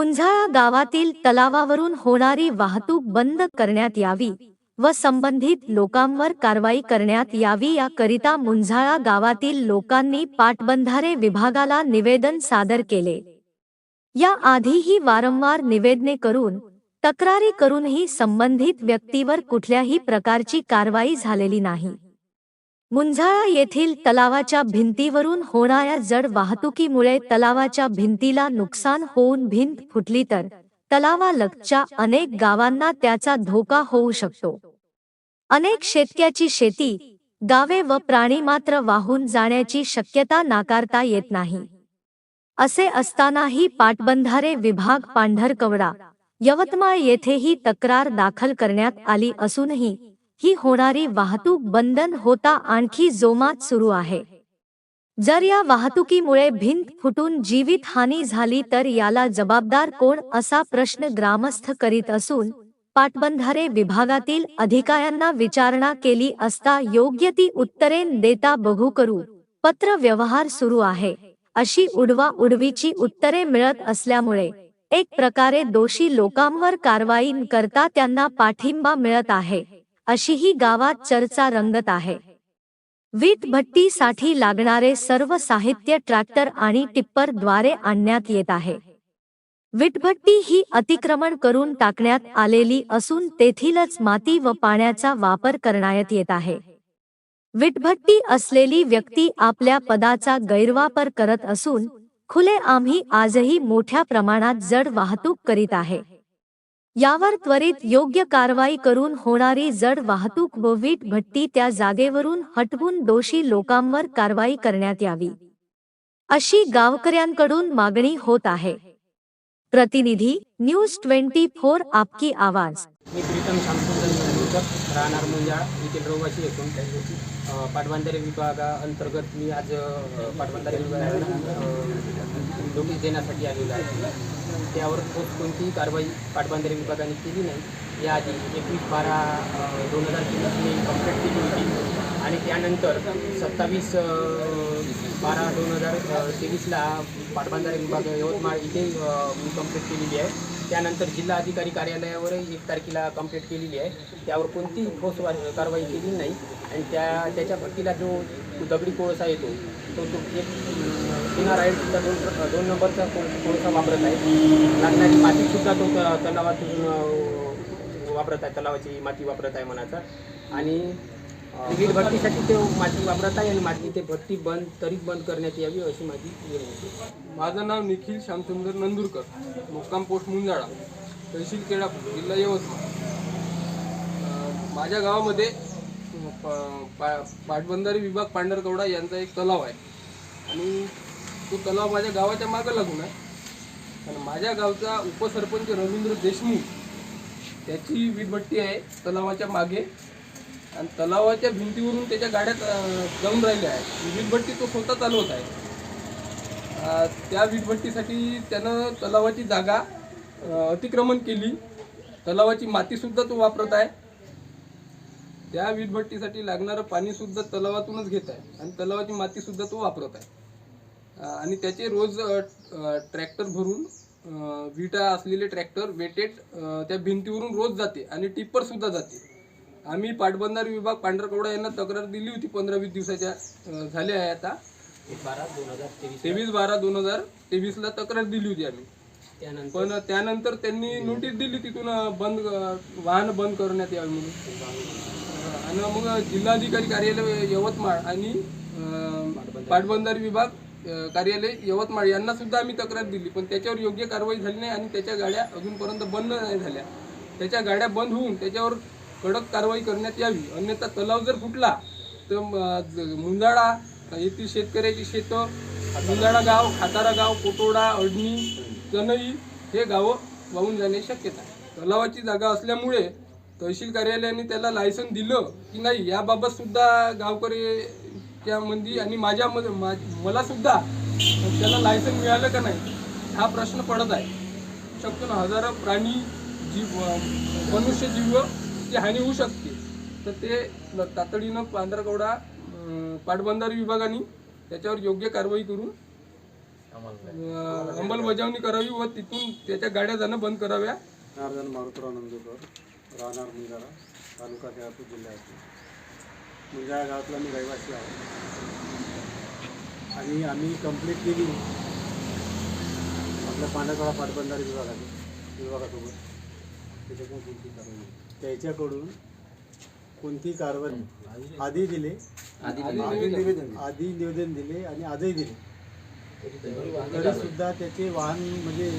मुंझाळा गावातील तलावावरून होणारी वाहतूक बंद करण्यात यावी व संबंधित लोकांवर कारवाई करण्यात यावी याकरिता मुंझाळा गावातील लोकांनी पाटबंधारे विभागाला निवेदन सादर केले. या आधीही वारंवार निवेदने करून तक्रारी करूनही संबंधित व्यक्तीवर कुठल्याही प्रकारची कारवाई झालेली नाही. मुंझाळा येथील तलावाच्या भिंतीवरून होणाऱ्या जड वाहतुकीमुळे तलावाच्या भिंतीला नुकसान होऊन भिंत फुटली तर तलावालगतच्या अनेक गावांना त्याचा धोका होऊ शकतो. अनेक शेतक्याची शेती गावे व प्राणी मात्र वाहून जाण्याची शक्यता नाकारता येत नाही. असे असतानाही पाटबंधारे विभाग पांढरकवडा यवतमाळ येथेही तक्रार दाखल करण्यात आली असूनही ही होणारी वाहतूक बंधन होता आणखी जोमात सुरू आहे. जर या वाहतुकीमुळे भिंत फुटून जीवित हानी झाली तर याला जबाबदार कोण असा प्रश्न ग्रामस्थ करीत असून पाटबंधारे विभागातील अधिकाऱ्यांना विचारणा केली असता योग्य ती उत्तरे देता बघू करू पत्र व्यवहार सुरू आहे. अशी उडवा उडवीची उत्तरे मिळत असल्यामुळे एक प्रकारे दोषी लोकांवर कारवाई करता त्यांना पाठिंबा मिळत आहे. अशीही गावात चर्चा रंगत आहे. वीट भट्टीसाठी लागणारे सर्व साहित्य ट्रॅक्टर आणि टिप्परद्वारे आणण्यात येत आहे. विटभट्टी ही अतिक्रमण करून टाकण्यात आलेली असून तेथीलच माती व पाण्याचा वापर करण्यात येत आहे. विटभट्टी असलेली व्यक्ती आपल्या पदाचा गैरवापर करत असून खुले आम्ही आजही मोठ्या प्रमाणात जड वाहतूक करीत आहे. यावर त्वरित योग्य कारवाई करून होणारी जड वाहतूक व वीट भट्टी त्या जागेवरून हटवून दोषी लोकांवर कारवाई करण्यात यावी. अशी गावकऱ्यांकडून मागणी होत आहे. प्रतिनिधी न्यूज ट्वेंटी फोर आपकी आवाज. मी प्रीतम राहणार मुंजाळ येथील रहिवासी असून अ, पाटबंधारे विभागाअंतर्गत मी आज पाटबंधारे विभागाला नोटीस देण्यासाठी आलेलो आहे. त्यावर कोणतीही कारवाई पाटबंधारे विभागाने केली नाही. याआधी एकवीस बारा दोन हजार तेवीस मी कंप्लीट केली होती. आणि त्यानंतर सत्तावीस बारा दोन हजार तेवीसला पाटबंधारे विभाग यवतमाळ इथे मी कंप्लीट केलेली आहे. त्यानंतर जिल्हा अधिकारी कार्यालयावर एक तारखेला कंप्लीट केलेली आहे. त्यावर कोणतीही ठोस कारवाई केली नाही. आणि त्या त्याच्या भट्टीला जो दगडी कोळसा येतो तो तो एक किनार आहे दोन दोन नंबरचा कोळसा वापरत आहे लागणारी मातीसुद्धा तो तलावातून वापरत आहे. तलावाची माती वापरत आहे मनाचा. आणि वीज भट्टीसाठी ते माती वापरत आहे आणि माती ते भट्टी बंद तरी बंद करण्यात यावी अशी माझी विनंती माझं नाव निखिल श्यामचंद्र नंदुरकर मुक्काम पोस्ट मुंजाळा तहसील केळापूर जिल्हा यवतमाळ. माझ्या गावामध्ये प- पा- पाटबंधारे विभाग पांढरकवडा यांचा एक तलाव आहे. आणि तो तलाव माझ्या गावाच्या मागं लागून आहे. आणि माझ्या गावचा उपसरपंच रवींद्र देशमुख त्याची वीटभट्टी आहे तलावाच्या मागे. आणि तलावाच्या भिंतीवरून त्याच्या गाड्यात जाऊन राहिल्या आहेत वीटभट्टी तो स्वतः चालवत आहे. त्या वीटभट्टीसाठी त्यानं तलावाची जागा अतिक्रमण केली. तलावाची मातीसुद्धा तो वापरत आहे. त्या वीटभट्टीसाठी लागणारं पाणीसुद्धा तलावातूनच घेत आहे. आणि तलावाची मातीसुद्धा तो वापरत आहे. आणि त्याचे रोज ट्रॅक्टर भरून विटा असलेले ट्रॅक्टर वेटेड त्या भिंतीवरून रोज जाते आणि टिप्परसुद्धा जाते. आम्ही पाटबंधार विभाग पांढरकवडा यांना तक्रार दिली होती पंधरा वीस दिवसाच्या झाल्या आहे आता. बारा दोन हजार तेवीस तेवीस बारा दोन हजार तेवीसला तक्रार दिली होती आम्ही. त्यानंतर? पण त्यानंतर त्यांनी नोटीस दिली तिथून बंद वाहन बंद करण्यात यावे म्हणून. आणि मग जिल्हाधिकारी कार्यालय यवतमाळ आणि पाटबंधारे विभाग कार्यालय यवतमाळ यांना सुद्धा आम्ही तक्रार दिली पण त्याच्यावर योग्य कारवाई झाली नाही आणि त्याच्या गाड्या अजूनपर्यंत बंद नाही झाल्या. त्याच्या गाड्या बंद होऊन त्याच्यावर कडक कारवाई करण्यात यावी. अन्यथा तलाव जर फुटला तर मुंजाळा येथील शेतकऱ्याची शेतं मुंजाळा गाव खातारा गाव कोटोडा अडणी चनई हे गावं वाहून जाण्याची शक्यता आहे. तलावाची जागा असल्यामुळे तहसील कार्यालयाने त्याला लायसन दिलं की नाही याबाबत सुद्धा गावकरी त्यामध्ये आणि माझ्यामध्ये मा- मला सुद्धा त्याला लायसन मिळालं का नाही हा प्रश्न पडत आहे. शक्यतो हजारो प्राणी जीव मनुष्य जीव ती हानी होऊ शकते. तर ते तातडीनं पांढरकवडा पाटबंधारे विभागाने त्याच्यावर योग्य कारवाई करून अंमलबजावणी करावी व तिथून त्याच्या गाड्या जाणं बंद कराव्या. जनार्दन मारुतराव नंदुरकर राहणार मुंजारा तालुका जिल्ह्यात मुंजाळा गावातला मी रहिवासी आहे. आणि आम्ही कंप्लीट केली. आपल्या पांढरकळा पाटबंधारे विभागाने विभागासोबत. त्याच्याकडून कोणती कारवाई. त्याच्याकडून कोणती कारवाई आधी दिले. आधी निवेदन दिले आणि आजही दिले. तरी सुद्धा त्याचे वाहन म्हणजे